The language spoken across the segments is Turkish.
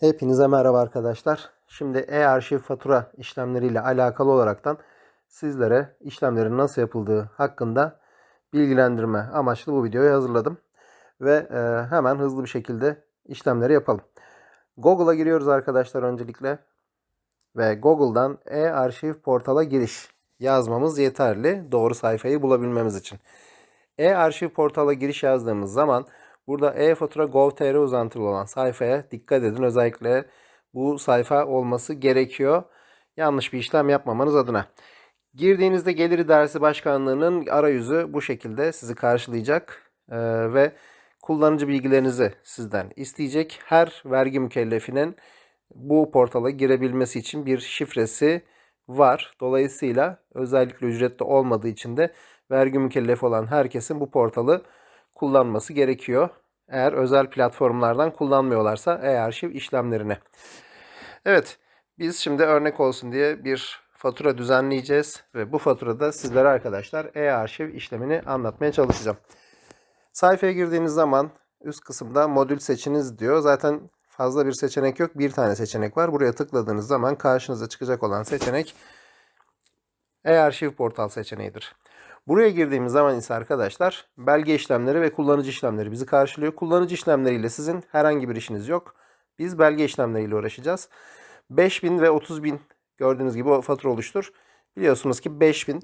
Hepinize merhaba arkadaşlar. Şimdi e-arşiv fatura işlemleriyle alakalı olaraktan sizlere işlemlerin nasıl yapıldığı hakkında bilgilendirme amaçlı bu videoyu hazırladım. Ve e, hemen hızlı bir şekilde işlemleri yapalım. Google'a giriyoruz arkadaşlar öncelikle. Ve Google'dan e-arşiv portala giriş yazmamız yeterli doğru sayfayı bulabilmemiz için. E-arşiv portala giriş yazdığımız zaman burada e-fatura gov.tr uzantılı olan sayfaya dikkat edin. Özellikle bu sayfa olması gerekiyor. Yanlış bir işlem yapmamanız adına. Girdiğinizde Gelir İdaresi Başkanlığı'nın arayüzü bu şekilde sizi karşılayacak Ee, ve kullanıcı bilgilerinizi sizden isteyecek. Her vergi mükellefinin bu portala girebilmesi için bir şifresi var. Dolayısıyla özellikle ücretli olmadığı için de vergi mükellefi olan herkesin bu portalı kullanması gerekiyor. Eğer özel platformlardan kullanmıyorlarsa e-arşiv işlemlerini. Evet, biz şimdi örnek olsun diye bir fatura düzenleyeceğiz ve bu faturada sizlere arkadaşlar e-arşiv işlemini anlatmaya çalışacağım. Sayfaya girdiğiniz zaman üst kısımda modül seçiniz diyor. Zaten fazla bir seçenek yok. Bir tane seçenek var. Buraya tıkladığınız zaman karşınıza çıkacak olan seçenek e-arşiv portal seçeneğidir. Buraya girdiğimiz zaman ise arkadaşlar belge işlemleri ve kullanıcı işlemleri bizi karşılıyor. Kullanıcı işlemleriyle sizin herhangi bir işiniz yok. Biz belge işlemleriyle uğraşacağız. 5000 ve 30.000 gördüğünüz gibi o fatura oluştur. Biliyorsunuz ki 5000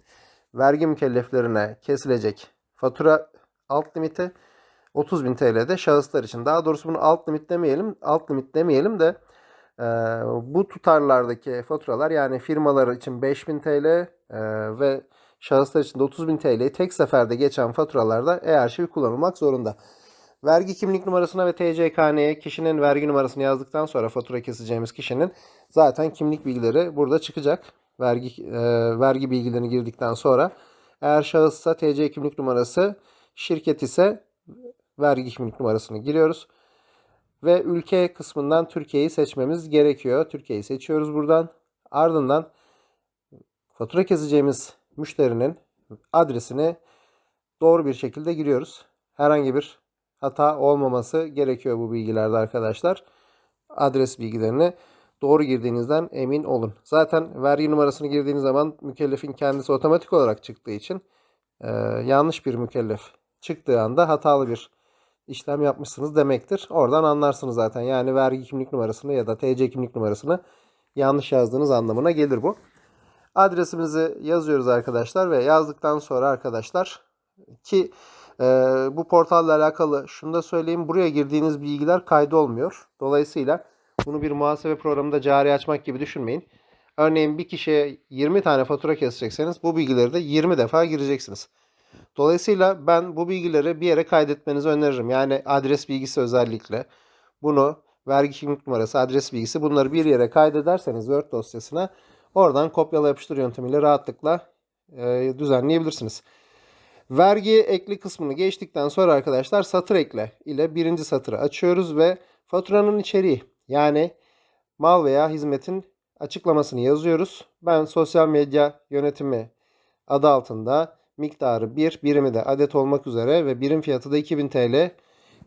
vergi mükelleflerine kesilecek fatura alt limiti 30.000 TL de şahıslar için. Daha doğrusu bunu alt limit demeyelim. Alt limit demeyelim de e, bu tutarlardaki faturalar yani firmalar için 5000 TL e, ve şahıslar için de 30.000 TL'yi tek seferde geçen faturalarda e-arşiv kullanılmak zorunda. Vergi kimlik numarasına ve TCKN'ye kişinin vergi numarasını yazdıktan sonra fatura keseceğimiz kişinin zaten kimlik bilgileri burada çıkacak. Vergi e, vergi bilgilerini girdikten sonra eğer şahıssa TC kimlik numarası, şirket ise vergi kimlik numarasını giriyoruz. Ve ülke kısmından Türkiye'yi seçmemiz gerekiyor. Türkiye'yi seçiyoruz buradan. Ardından fatura keseceğimiz müşterinin adresini doğru bir şekilde giriyoruz. Herhangi bir hata olmaması gerekiyor bu bilgilerde arkadaşlar. Adres bilgilerini doğru girdiğinizden emin olun. Zaten vergi numarasını girdiğiniz zaman mükellefin kendisi otomatik olarak çıktığı için e, yanlış bir mükellef çıktığı anda hatalı bir işlem yapmışsınız demektir. Oradan anlarsınız zaten. Yani vergi kimlik numarasını ya da TC kimlik numarasını yanlış yazdığınız anlamına gelir bu. Adresimizi yazıyoruz arkadaşlar ve yazdıktan sonra arkadaşlar ki e, bu portalla alakalı şunu da söyleyeyim. Buraya girdiğiniz bilgiler kaydı olmuyor. Dolayısıyla bunu bir muhasebe programında cari açmak gibi düşünmeyin. Örneğin bir kişiye 20 tane fatura kesecekseniz bu bilgileri de 20 defa gireceksiniz. Dolayısıyla ben bu bilgileri bir yere kaydetmenizi öneririm. Yani adres bilgisi özellikle. Bunu vergi kimlik numarası, adres bilgisi bunları bir yere kaydederseniz Word dosyasına oradan kopyala yapıştır yöntemiyle rahatlıkla e, düzenleyebilirsiniz. Vergi ekli kısmını geçtikten sonra arkadaşlar satır ekle ile birinci satırı açıyoruz ve faturanın içeriği yani mal veya hizmetin açıklamasını yazıyoruz. Ben sosyal medya yönetimi adı altında miktarı 1, birimi de adet olmak üzere ve birim fiyatı da 2000 TL.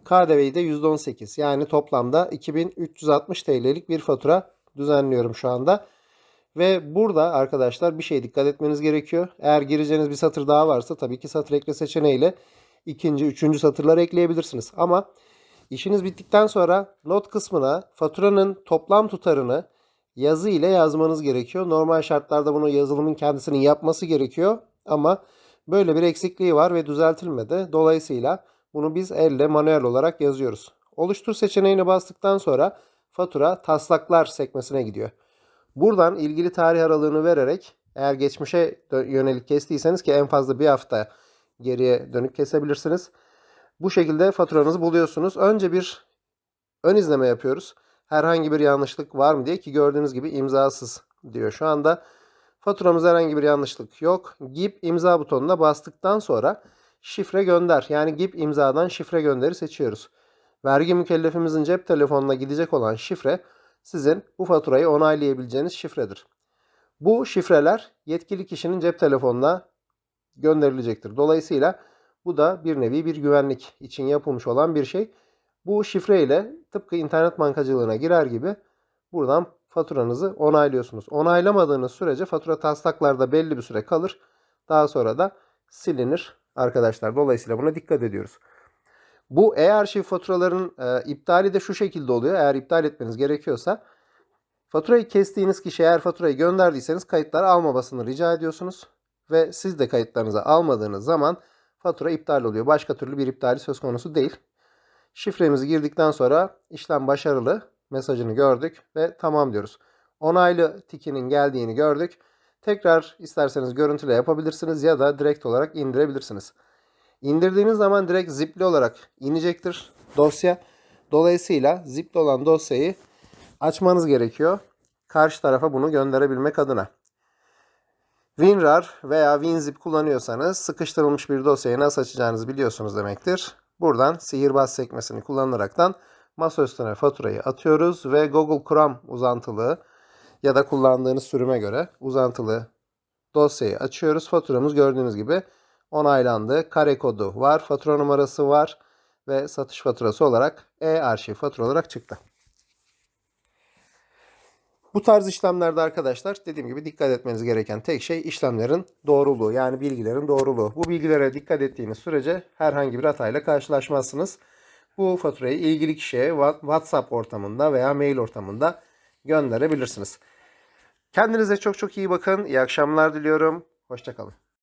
KDV'yi de %18 yani toplamda 2360 TL'lik bir fatura düzenliyorum şu anda. Ve burada arkadaşlar bir şey dikkat etmeniz gerekiyor. Eğer gireceğiniz bir satır daha varsa tabii ki satır ekle seçeneğiyle ikinci, üçüncü satırları ekleyebilirsiniz. Ama işiniz bittikten sonra not kısmına faturanın toplam tutarını yazı ile yazmanız gerekiyor. Normal şartlarda bunu yazılımın kendisinin yapması gerekiyor. Ama böyle bir eksikliği var ve düzeltilmedi. Dolayısıyla bunu biz elle manuel olarak yazıyoruz. Oluştur seçeneğini bastıktan sonra fatura taslaklar sekmesine gidiyor. Buradan ilgili tarih aralığını vererek eğer geçmişe yönelik kestiyseniz ki en fazla bir hafta geriye dönük kesebilirsiniz. Bu şekilde faturanızı buluyorsunuz. Önce bir ön izleme yapıyoruz. Herhangi bir yanlışlık var mı diye ki gördüğünüz gibi imzasız diyor şu anda. Faturamızda herhangi bir yanlışlık yok. GIP imza butonuna bastıktan sonra şifre gönder. Yani GIP imzadan şifre gönderi seçiyoruz. Vergi mükellefimizin cep telefonuna gidecek olan şifre sizin bu faturayı onaylayabileceğiniz şifredir. Bu şifreler yetkili kişinin cep telefonuna gönderilecektir. Dolayısıyla bu da bir nevi bir güvenlik için yapılmış olan bir şey. Bu şifre ile tıpkı internet bankacılığına girer gibi buradan faturanızı onaylıyorsunuz. Onaylamadığınız sürece fatura taslaklarda belli bir süre kalır. Daha sonra da silinir arkadaşlar. Dolayısıyla buna dikkat ediyoruz. Bu e-arşiv faturaların e, iptali de şu şekilde oluyor. Eğer iptal etmeniz gerekiyorsa faturayı kestiğiniz kişi eğer faturayı gönderdiyseniz kayıtları almamasını rica ediyorsunuz. Ve siz de kayıtlarınızı almadığınız zaman fatura iptal oluyor. Başka türlü bir iptali söz konusu değil. Şifremizi girdikten sonra işlem başarılı mesajını gördük ve tamam diyoruz. Onaylı tikinin geldiğini gördük. Tekrar isterseniz görüntüle yapabilirsiniz ya da direkt olarak indirebilirsiniz. İndirdiğiniz zaman direkt zipli olarak inecektir dosya. Dolayısıyla zipli olan dosyayı açmanız gerekiyor. Karşı tarafa bunu gönderebilmek adına. WinRAR veya WinZip kullanıyorsanız sıkıştırılmış bir dosyayı nasıl açacağınızı biliyorsunuz demektir. Buradan sihirbaz sekmesini kullanaraktan masa üstüne faturayı atıyoruz ve Google Chrome uzantılı ya da kullandığınız sürüme göre uzantılı dosyayı açıyoruz. Faturamız gördüğünüz gibi onaylandı. Kare kodu var, fatura numarası var ve satış faturası olarak e-arşiv fatura olarak çıktı. Bu tarz işlemlerde arkadaşlar dediğim gibi dikkat etmeniz gereken tek şey işlemlerin doğruluğu yani bilgilerin doğruluğu. Bu bilgilere dikkat ettiğiniz sürece herhangi bir hatayla karşılaşmazsınız. Bu faturayı ilgili kişiye WhatsApp ortamında veya mail ortamında gönderebilirsiniz. Kendinize çok çok iyi bakın. İyi akşamlar diliyorum. Hoşçakalın.